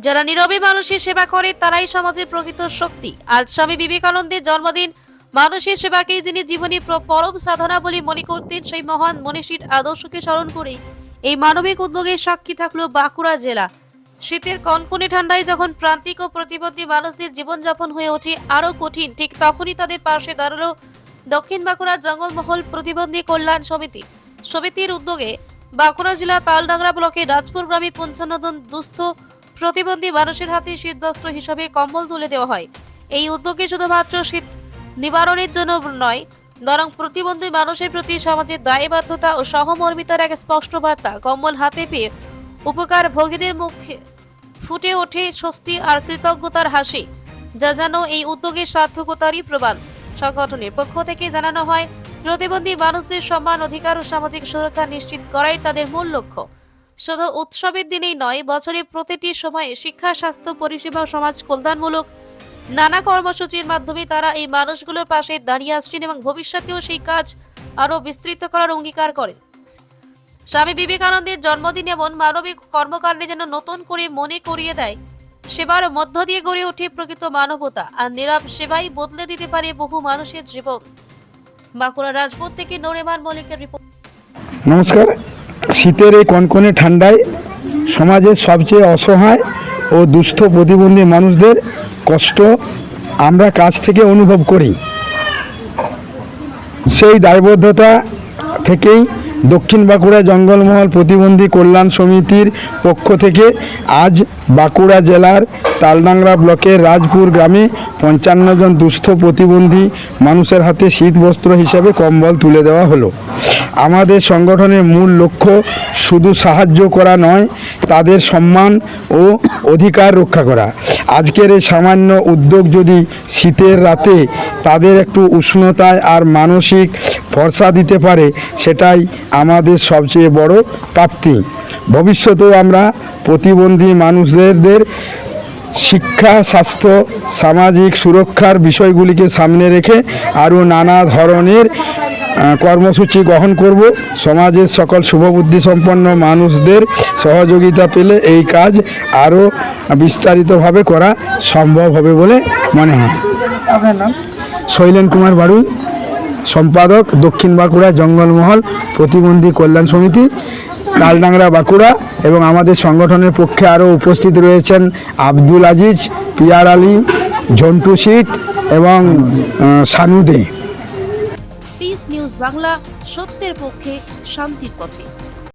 যারা নীরবে মানুষের সেবা করে, তারাই সমাজের প্রকৃত শক্তি। আজ স্বামী বিবেকানন্দের জন্মদিন। মানুষের সেবাকেই যিনি জীবনী প্র- পরম সাধনা বলে মনে করতেন, সেই মহান মনীষীর আদর্শকে স্মরণ করেই এই মানবিক উদ্যোগের সাক্ষী থাকল বাঁকুড়া জেলা। শীতের কনকনে ঠান্ডায় যখন প্রান্তিক ও প্রতিবন্ধী মানুষদের জীবনযাপন হয়ে ওঠে আরও কঠিন, ঠিক তখনই তাদের পাশে দাঁড়াল দক্ষিণ বাঁকুড়া জঙ্গলমহল প্রতিবন্ধী কল্যাণ সমিতি। সমিতির উদ্যোগে বাঁকুড়া জেলা তালডাংরা ব্লকে রাজপুর গ্রামে পঞ্চান্ন জন দুস্থ প্রতিবন্ধী মানুষের হাতে শীতবস্ত্র হিসাবে কম্বল তুলে দেওয়া হয়। এই উদ্যোগে শুধুমাত্র শীত নিবারণের জন্য নয়, বরং প্রতিবন্ধী মানুষের প্রতি সমাজের দায়বদ্ধতা ও সহমর্মিতার এক স্পষ্ট বার্তা, কম্বল হাতে পেয়ে উপকার ভোগীদের মুখে ফুটে ওঠে স্বস্তি আর কৃতজ্ঞতার হাসি, যা যেন এই উদ্যোগের সার্থকতারই প্রমাণ। সংগঠনের পক্ষ থেকে জানানো হয়, প্রতিবন্ধী মানুষদের সম্মান, অধিকার ও সামাজিক সুরক্ষা নিশ্চিত করাই তাদের মূল লক্ষ্য। শুধু উৎসবের দিনেই নয় বছরের প্রতিটি সময়ে শিক্ষা, স্বাস্থ্য, পরিষেবা সমাজ কল্যাণমূলক নানা কর্মসূচির মাধ্যমে তারা এই মানুষগুলোর পাশে দাঁড়িয়ে আসছেন এবং ভবিষ্যতেও সেই কাজ আরও বিস্তৃত করার অঙ্গীকার করেন। স্বামী বিবেকানন্দের জন্মদিন এমন মানবিক কর্মকাণ্ডে যেন নতুন করে মনে করিয়ে দেয়, সেবার মধ্য দিয়ে গড়ে ওঠে প্রকৃত মানবতা, আর নীরব সেবাই বদলে দিতে পারে বহু মানুষের জীবন। বাঁকুড়া রাজপুত থেকে নরেমান মল্লিকের রিপোর্ট। নমস্কার। শীতের এই কনকনে ঠান্ডায় সমাজের সবচেয়ে অসহায় ও দুস্থ প্রতিবন্ধী মানুষদের কষ্ট আমরা কাছ থেকে অনুভব করি। সেই দায়বদ্ধতা থেকেই দক্ষিণ বাঁকুড়া জঙ্গলমহল প্রতিবন্ধী কল্যাণ সমিতির পক্ষ থেকে আজ বাঁকুড়া জেলার তালডাংরা ব্লকের রাজপুর গ্রামে পঞ্চান্ন জন দুস্থ প্রতিবন্ধী মানুষের হাতে শীত বস্ত্র হিসাবে কম্বল তুলে দেওয়া হলো। আমাদের সংগঠনের মূল লক্ষ্য শুধু সাহায্য করা নয়, তাদের সম্মান ও অধিকার রক্ষা করা। আজকের এই সামান্য উদ্যোগ যদি শীতের রাতে তাদের একটু উষ্ণতায় আর মানসিক ভরসা দিতে পারে, সেটাই আমাদের সবচেয়ে বড় প্রাপ্তি। ভবিষ্যতেও আমরা প্রতিবন্ধী মানুষদের শিক্ষা, স্বাস্থ্য, সামাজিক সুরক্ষার বিষয়গুলিকে সামনে রেখে আরও নানা ধরনের কর্মসূচি গ্রহণ করব। সমাজের সকল শুভবুদ্ধি সম্পন্ন মানুষদের সহযোগিতা পেলে এই কাজ আরও বিস্তারিতভাবে করা সম্ভব হবে বলে মনে হয়। আপনার নাম? শৈলেন কুমার বাড়ু সম্পাদক দক্ষিণ বাঁকুড়া জঙ্গলমহল প্রতিবন্ধী কল্যাণ সমিতি তালডাংরা বাঁকুড়া এবং আমাদের সংগঠনের পক্ষে আরও উপস্থিত রয়েছেন আব্দুল আজিজ পিয়ার আলী ঝন্টু শিট এবং আহ, সানুদে পিস নিউজ বাংলা সত্যের পক্ষে শান্তির পথে।